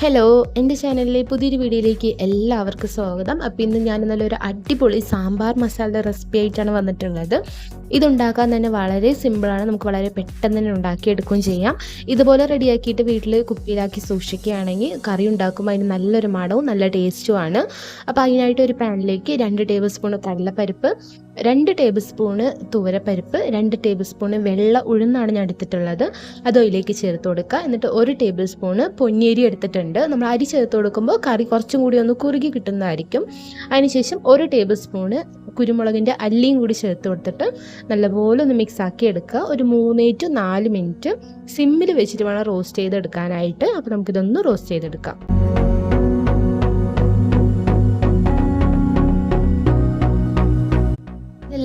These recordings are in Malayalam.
ഹലോ എന്റെ ചാനലിലെ പുതിയൊരു വീഡിയോയിലേക്ക് എല്ലാവർക്കും സ്വാഗതം. അപ്പോൾ ഇന്ന് ഞാൻ നല്ലൊരു അടിപൊളി സാമ്പാർ മസാലയുടെ റെസിപ്പി ആയിട്ടാണ് വന്നിട്ടുള്ളത്. ഇതുണ്ടാക്കാൻ തന്നെ വളരെ സിമ്പിളാണ് നമുക്ക് വളരെ പെട്ടെന്ന് തന്നെ ഉണ്ടാക്കിയെടുക്കുകയും ചെയ്യാം. ഇതുപോലെ റെഡിയാക്കിയിട്ട് വീട്ടിൽ കുപ്പിയിലാക്കി സൂക്ഷിക്കുകയാണെങ്കിൽ കറി ഉണ്ടാക്കുമ്പോൾ അതിന് നല്ലൊരു മണവും നല്ല ടേസ്റ്റുമാണ് അപ്പോൾ അതിനായിട്ട് ഒരു പാനിലേക്ക് രണ്ട് ടേബിൾ സ്പൂൺ കടലപ്പരിപ്പ് രണ്ട് ടേബിൾ സ്പൂണ് തുവരപ്പരിപ്പ് രണ്ട് ടേബിൾ സ്പൂണ് വെള്ള ഉഴുന്നാണ് ഞാൻ എടുത്തിട്ടുള്ളത്. അത് അതിലേക്ക് ചേർത്ത് കൊടുക്കുക. എന്നിട്ട് ഒരു ടേബിൾ സ്പൂണ് പൊന്നിയരി എടുത്തിട്ടുണ്ട്. നമ്മൾ അരി ചേർത്ത് കൊടുക്കുമ്പോൾ കറി കുറച്ചും കൂടി ഒന്ന് കുറുകി കിട്ടുന്നതായിരിക്കും. അതിനുശേഷം ഒരു ടേബിൾ സ്പൂണ് കുരുമുളകിന്റെ അല്ലിയും കൂടി ചേർത്ത് കൊടുത്തിട്ട് നല്ലപോലെ ഒന്ന് മിക്സ് ആക്കി എടുക്കുക. ഒരു മൂന്ന് ടു നാല് മിനിറ്റ് സിമ്മിൽ വെച്ചിട്ട് വേണം റോസ്റ്റ് ചെയ്തെടുക്കാനായിട്ട്. അപ്പോൾ നമുക്കിതൊന്ന് റോസ്റ്റ് ചെയ്തെടുക്കാം.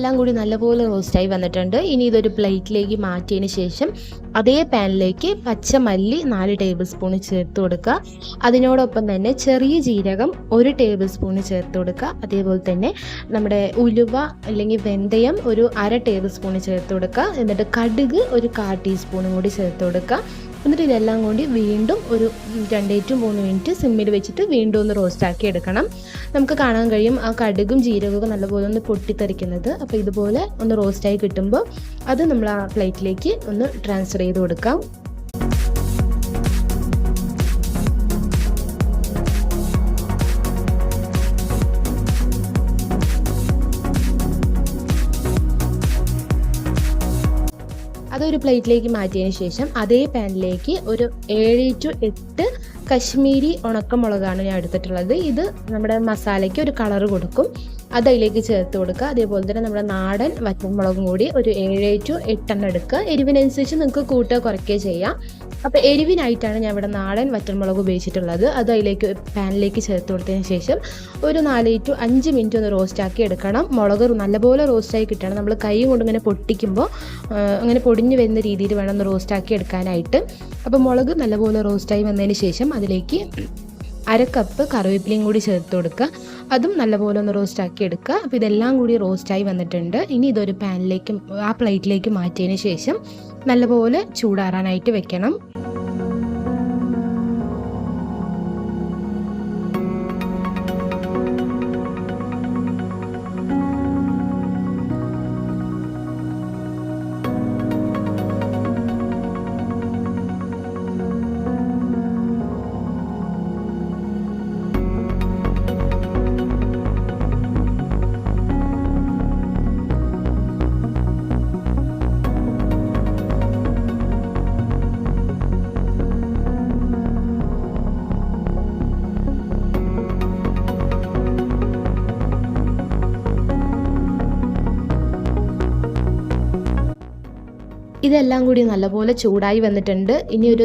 എല്ലാം കൂടി നല്ലപോലെ റോസ്റ്റായി വന്നിട്ടുണ്ട്. ഇനി ഇതൊരു പ്ലേറ്റിലേക്ക് മാറ്റിയതിന് ശേഷം അതേ പാനിലേക്ക് പച്ചമല്ലി നാല് ടേബിൾ സ്പൂൺ ചേർത്ത് കൊടുക്കുക. അതിനോടൊപ്പം തന്നെ ചെറിയ ജീരകം ഒരു ടേബിൾ സ്പൂൺ ചേർത്ത് കൊടുക്കുക. അതേപോലെ തന്നെ നമ്മുടെ ഉലുവ അല്ലെങ്കിൽ വെന്തയം ഒരു അര ടേബിൾ സ്പൂൺ ചേർത്ത് കൊടുക്കുക. എന്നിട്ട് കടുക് ഒരു കാ ടീസ്പൂണും കൂടി ചേർത്ത് കൊടുക്കുക. എന്നിട്ട് ഇതെല്ലാം കൂടി വീണ്ടും ഒരു രണ്ടേ ടു മൂന്ന് മിനിറ്റ് സിമ്മിൽ വെച്ചിട്ട് വീണ്ടും ഒന്ന് റോസ്റ്റാക്കി എടുക്കണം. നമുക്ക് കാണാൻ കഴിയും ആ കടുകും ജീരകവും നല്ലപോലെ ഒന്ന് പൊട്ടിത്തെറിക്കുന്നത്. അപ്പോൾ ഇതുപോലെ ഒന്ന് റോസ്റ്റായി കിട്ടുമ്പോൾ അത് നമ്മൾ ആ പ്ലേറ്റിലേക്ക് ഒന്ന് ട്രാൻസ്ഫർ ചെയ്ത് കൊടുക്കാം. അതൊരു പ്ലേറ്റിലേക്ക് മാറ്റിയതിന് ശേഷം അതേ പാനിലേക്ക് ഒരു ഏഴ് ടു എട്ട് കശ്മീരി ഉണക്കമുളകാണ് ഞാൻ എടുത്തിട്ടുള്ളത്. ഇത് നമ്മുടെ മസാലയ്ക്ക് ഒരു കളർ കൊടുക്കും. അത് അതിലേക്ക് ചേർത്ത് കൊടുക്കുക. അതേപോലെ തന്നെ നമ്മുടെ നാടൻ വറ്റൻമുളകും കൂടി ഒരു ഏഴ് ടു എട്ടെണ്ണം എടുക്കുക. എരിവിനനുസരിച്ച് നിങ്ങൾക്ക് കൂട്ടുക കുറയ്ക്കുക ചെയ്യാം. അപ്പോൾ എരിവിനായിട്ടാണ് ഞാൻ ഇവിടെ നാടൻ വറ്റൻമുളക് ഉപയോഗിച്ചിട്ടുള്ളത്. അത് അതിലേക്ക് പാനിലേക്ക് ചേർത്ത് കൊടുത്തതിന് ശേഷം ഒരു നാല് ടു അഞ്ച് മിനിറ്റ് ഒന്ന് റോസ്റ്റ് ആക്കി എടുക്കണം. മുളക് നല്ലപോലെ റോസ്റ്റായി കിട്ടണം. നമ്മൾ കൈ കൊണ്ട് ഇങ്ങനെ പൊട്ടിക്കുമ്പോൾ അങ്ങനെ പൊടിഞ്ഞു വരുന്ന രീതിയിൽ വേണം ഒന്ന് റോസ്റ്റ് ആക്കി എടുക്കാനായിട്ട്. അപ്പോൾ മുളക് നല്ലപോലെ റോസ്റ്റായി വന്നതിന് ശേഷം അതിലേക്ക് അര കപ്പ് കറിവേപ്പിലയും കൂടി ചേർത്ത് കൊടുക്കുക. അതും നല്ലപോലെ ഒന്ന് റോസ്റ്റ് ആക്കി എടുക്കുക. അപ്പോൾ ഇതെല്ലാം കൂടി റോസ്റ്റായി വന്നിട്ടുണ്ട്. ഇനി ഇതൊരു പാനിലേക്ക് ആ പ്ലേറ്റിലേക്ക് മാറ്റിയതിന് ശേഷം നല്ലപോലെ ചൂടാറാനായിട്ട് വെക്കണം. ഇതെല്ലാം കൂടി നല്ലപോലെ ചൂടായി വന്നിട്ടുണ്ട്. ഇനി ഒരു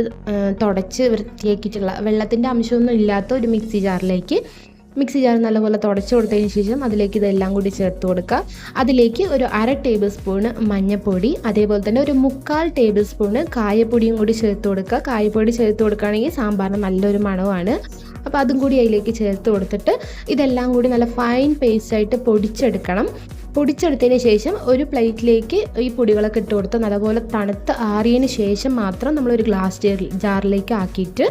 തുടച്ച് വൃത്തിയാക്കിയിട്ടുള്ള വെള്ളത്തിന്റെ അംശമൊന്നും ഇല്ലാത്ത ഒരു മിക്സി ജാറിലേക്ക് മിക്സി ജാർ നല്ലപോലെ തുടച്ച് കൊടുത്തതിന് ശേഷം അതിലേക്ക് ഇതെല്ലാം കൂടി ചേർത്ത് കൊടുക്കുക. അതിലേക്ക് ഒരു അര ടേബിൾ സ്പൂണ് മഞ്ഞൾപ്പൊടി അതേപോലെ തന്നെ ഒരു മുക്കാൽ ടേബിൾ സ്പൂണ് കായപ്പൊടിയും കൂടി ചേർത്ത് കൊടുക്കുക. കായപ്പൊടി ചേർത്ത് കൊടുക്കുകയാണെങ്കിൽ സാമ്പാറിന് നല്ലൊരു മണമാണ് അപ്പോൾ അതും കൂടി അതിലേക്ക് ചേർത്ത് കൊടുത്തിട്ട് ഇതെല്ലാം കൂടി നല്ല ഫൈൻ പേസ്റ്റായിട്ട് പൊടിച്ചെടുക്കണം. പൊടിച്ചെടുത്തതിന് ശേഷം ഒരു പ്ലേറ്റിലേക്ക് ഈ പൊടികളൊക്കെ ഇട്ട് കൊടുത്ത് നല്ലപോലെ തണുത്ത് ആറിയതിന് ശേഷം മാത്രം നമ്മൾ ഒരു ഗ്ലാസ് ജാറിലേക്ക് ആക്കിയിട്ട്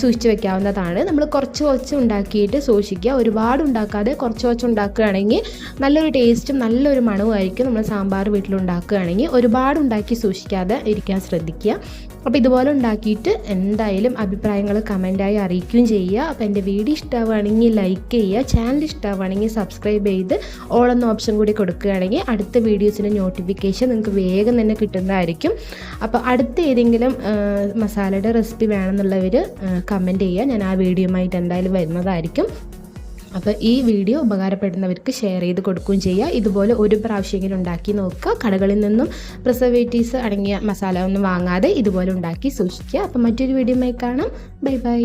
സൂക്ഷിച്ച് വെക്കാവുന്നതാണ്. നമ്മൾ കുറച്ച് കുറച്ച് ഉണ്ടാക്കിയിട്ട് സൂക്ഷിക്കുക. ഒരുപാട് ഉണ്ടാക്കാതെ കുറച്ച് കുറച്ച് ഉണ്ടാക്കുകയാണെങ്കിൽ നല്ലൊരു ടേസ്റ്റും നല്ലൊരു മണവുമായിരിക്കും നമ്മൾ സാമ്പാർ വീട്ടിലുണ്ടാക്കുകയാണെങ്കിൽ. ഒരുപാട് ഉണ്ടാക്കി സൂക്ഷിക്കാതെ ഇരിക്കാൻ ശ്രദ്ധിക്കുക. അപ്പോൾ ഇതുപോലെ ഉണ്ടാക്കിയിട്ട് എന്തായാലും അഭിപ്രായങ്ങൾ കമന്റായി അറിയിക്കുകയും ചെയ്യുക. അപ്പോൾ എന്റെ വീഡിയോ ഇഷ്ടമാവുകയാണെങ്കിൽ ലൈക്ക് ചെയ്യുക. ചാനൽ ഇഷ്ടമാവുകയാണെങ്കിൽ സബ്സ്ക്രൈബ് ചെയ്ത് ഓൾ എന്ന ഓപ്ഷൻ കൂടി കൊടുക്കുകയാണെങ്കിൽ അടുത്ത വീഡിയോസിന്റെ നോട്ടിഫിക്കേഷൻ നിങ്ങൾക്ക് വേഗം തന്നെ കിട്ടുന്നതായിരിക്കും. അപ്പോൾ അടുത്ത ഏതെങ്കിലും മസാലയുടെ റെസിപ്പി വേണമെന്നുള്ളവർ കമന്റ് ചെയ്യുക. ഞാൻ ആ വീഡിയോയുമായിട്ട് എന്തായാലും വരുന്നതായിരിക്കും. അപ്പോൾ ഈ വീഡിയോ ഉപകാരപ്പെടുന്നവർക്ക് ഷെയർ ചെയ്ത് കൊടുക്കുകയും ചെയ്യുക. ഇതുപോലെ ഒരു പ്രാവശ്യമെങ്കിലും ഉണ്ടാക്കി നോക്കുക. കടകളിൽ നിന്നും പ്രിസർവേറ്റീവ്സ് അടങ്ങിയ മസാല ഒന്നും വാങ്ങാതെ ഇതുപോലെ ഉണ്ടാക്കി സൂക്ഷിക്കുക. അപ്പോൾ മറ്റൊരു വീഡിയോയുമായി കാണാം. Bye bye